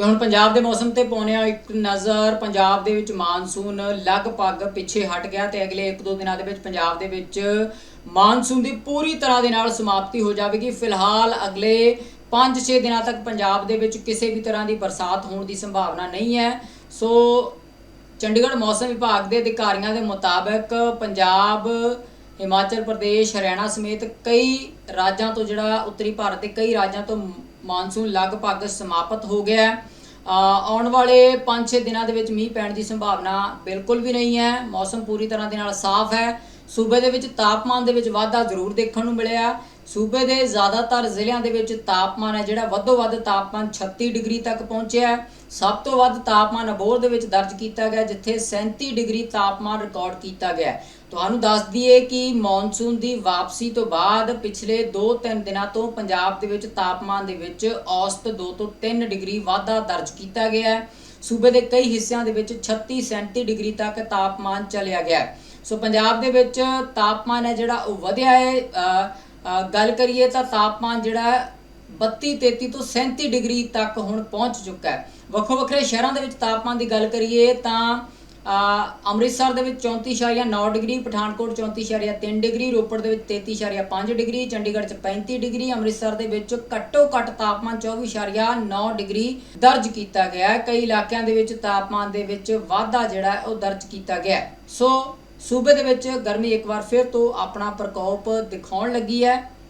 ਤੇ ਹੁਣ ਪੰਜਾਬ ਦੇ ਮੌਸਮ ਤੇ ਪਾਉਂਦੇ ਆ ਇੱਕ ਨਜ਼ਰ, ਪੰਜਾਬ ਦੇ ਵਿੱਚ ਮਾਨਸੂਨ ਲਗਭਗ ਪਿੱਛੇ ਹਟ ਗਿਆ ਤੇ ਅਗਲੇ 1-2 ਦਿਨਾਂ ਦੇ ਵਿੱਚ ਪੰਜਾਬ ਦੇ ਵਿੱਚ ਮਾਨਸੂਨ ਦੀ ਪੂਰੀ ਤਰ੍ਹਾਂ ਦੇ ਨਾਲ ਸਮਾਪਤੀ ਹੋ ਜਾਵੇਗੀ। ਫਿਲਹਾਲ ਅਗਲੇ 5-6 ਦਿਨਾਂ ਤੱਕ ਪੰਜਾਬ ਦੇ ਵਿੱਚ ਕਿਸੇ ਵੀ ਤਰ੍ਹਾਂ ਦੀ ਬਰਸਾਤ ਹੋਣ ਦੀ ਸੰਭਾਵਨਾ ਨਹੀਂ ਹੈ। ਸੋ ਚੰਡੀਗੜ੍ਹ ਮੌਸਮ ਵਿਭਾਗ ਦੇ ਅਧਿਕਾਰੀਆਂ ਦੇ ਮੁਤਾਬਕ ਪੰਜਾਬ, ਹਿਮਾਚਲ ਪ੍ਰਦੇਸ਼, ਹਰਿਆਣਾ ਸਮੇਤ ਕਈ ਰਾਜਾਂ ਤੋਂ ਜਿਹੜਾ ਉੱਤਰੀ ਭਾਰਤ ਦੇ ਕਈ ਰਾਜਾਂ ਤੋਂ ਮਾਨਸੂਨ ਲਗਭਗ ਸਮਾਪਤ ਹੋ ਗਿਆ ਹੈ। ਆਉਣ ਵਾਲੇ 5-6 ਦਿਨਾਂ ਦੇ ਵਿੱਚ ਮੀਂਹ ਪੈਣ ਦੀ ਸੰਭਾਵਨਾ ਬਿਲਕੁਲ ਵੀ ਨਹੀਂ ਹੈ। ਮੌਸਮ ਪੂਰੀ ਤਰ੍ਹਾਂ ਦੇ ਨਾਲ ਸਾਫ਼ ਹੈ। ਸੂਬੇ ਦੇ ਵਿੱਚ ਤਾਪਮਾਨ ਦੇ ਵਿੱਚ ਵਾਧਾ ਜ਼ਰੂਰ ਦੇਖਣ ਨੂੰ ਮਿਲਿਆ। ਸੂਬੇ ਦੇ ਜ਼ਿਆਦਾਤਰ ਜ਼ਿਲ੍ਹਿਆਂ ਦੇ ਵਿੱਚ ਤਾਪਮਾਨ ਹੈ, ਜਿਹੜਾ ਵੱਧੋ ਵੱਧ ਤਾਪਮਾਨ 36 ਡਿਗਰੀ ਤੱਕ ਪਹੁੰਚਿਆ ਹੈ। ਸਭ ਤੋਂ ਵੱਧ ਤਾਪਮਾਨ ਅਬੋਰ ਦੇ ਵਿੱਚ ਦਰਜ ਕੀਤਾ ਗਿਆ, ਜਿੱਥੇ 37 ਡਿਗਰੀ ਤਾਪਮਾਨ ਰਿਕਾਰਡ ਕੀਤਾ ਗਿਆ ਤੁਹਾਨੂੰ ਦੱਸ ਦਈਏ ਕਿ ਮੌਨਸੂਨ ਦੀ ਵਾਪਸੀ ਤੋਂ ਬਾਅਦ ਪਿਛਲੇ 2-3 ਦਿਨਾਂ ਤੋਂ ਪੰਜਾਬ ਦੇ ਵਿੱਚ ਤਾਪਮਾਨ ਦੇ ਵਿੱਚ ਔਸਤ 2 ਤੋਂ 3 ਡਿਗਰੀ ਵਾਧਾ ਦਰਜ ਕੀਤਾ ਗਿਆ ਹੈ। ਸੂਬੇ ਦੇ ਕਈ ਹਿੱਸਿਆਂ ਦੇ ਵਿੱਚ 36 37 ਡਿਗਰੀ ਤੱਕ ਤਾਪਮਾਨ ਚਲਿਆ ਗਿਆ ਸੋ ਪੰਜਾਬ ਦੇ ਵਿੱਚ ਤਾਪਮਾਨ ਹੈ ਜਿਹੜਾ ਉਹ ਵਧਿਆ ਹੈ। ਗੱਲ ਕਰੀਏ ਤਾਂ ਤਾਪਮਾਨ ਜਿਹੜਾ ਹੈ 32 33 ਤੋਂ 37 ਡਿਗਰੀ ਤੱਕ ਹੁਣ ਪਹੁੰਚ ਚੁੱਕਾ ਹੈ। ਵੱਖੋ ਵੱਖਰੇ ਸ਼ਹਿਰਾਂ ਦੇ ਵਿੱਚ ਤਾਪਮਾਨ ਦੀ ਗੱਲ ਕਰੀਏ ਤਾਂ ਅੰਮ੍ਰਿਤਸਰ ਦੇ ਵਿੱਚ 34.9 ਡਿਗਰੀ, ਪਠਾਨਕੋਟ 34.3 ਡਿਗਰੀ, ਰੋਪੜ ਦੇ ਵਿੱਚ 33.5 ਡਿਗਰੀ, ਚੰਡੀਗੜ੍ਹ ਚ 35 ਡਿਗਰੀ, ਅੰਮ੍ਰਿਤਸਰ ਦੇ ਵਿੱਚ ਘੱਟੋ ਘੱਟ ਤਾਪਮਾਨ 24.9 ਡਿਗਰੀ ਦਰਜ ਕੀਤਾ ਗਿਆ ਹੈ। ਕਈ ਇਲਾਕਿਆਂ ਦੇ ਵਿੱਚ ਤਾਪਮਾਨ ਦੇ ਵਿੱਚ ਵਾਧਾ ਜਿਹੜਾ ਉਹ ਦਰਜ ਕੀਤਾ ਗਿਆ ਸੋ ਸੂਬੇ ਦੇ ਵਿੱਚ ਗਰਮੀ ਇੱਕ ਵਾਰ ਫਿਰ ਤੋਂ ਆਪਣਾ ਪ੍ਰਕੋਪ ਦਿਖਾਉਣ ਲੱਗੀ ਹੈ।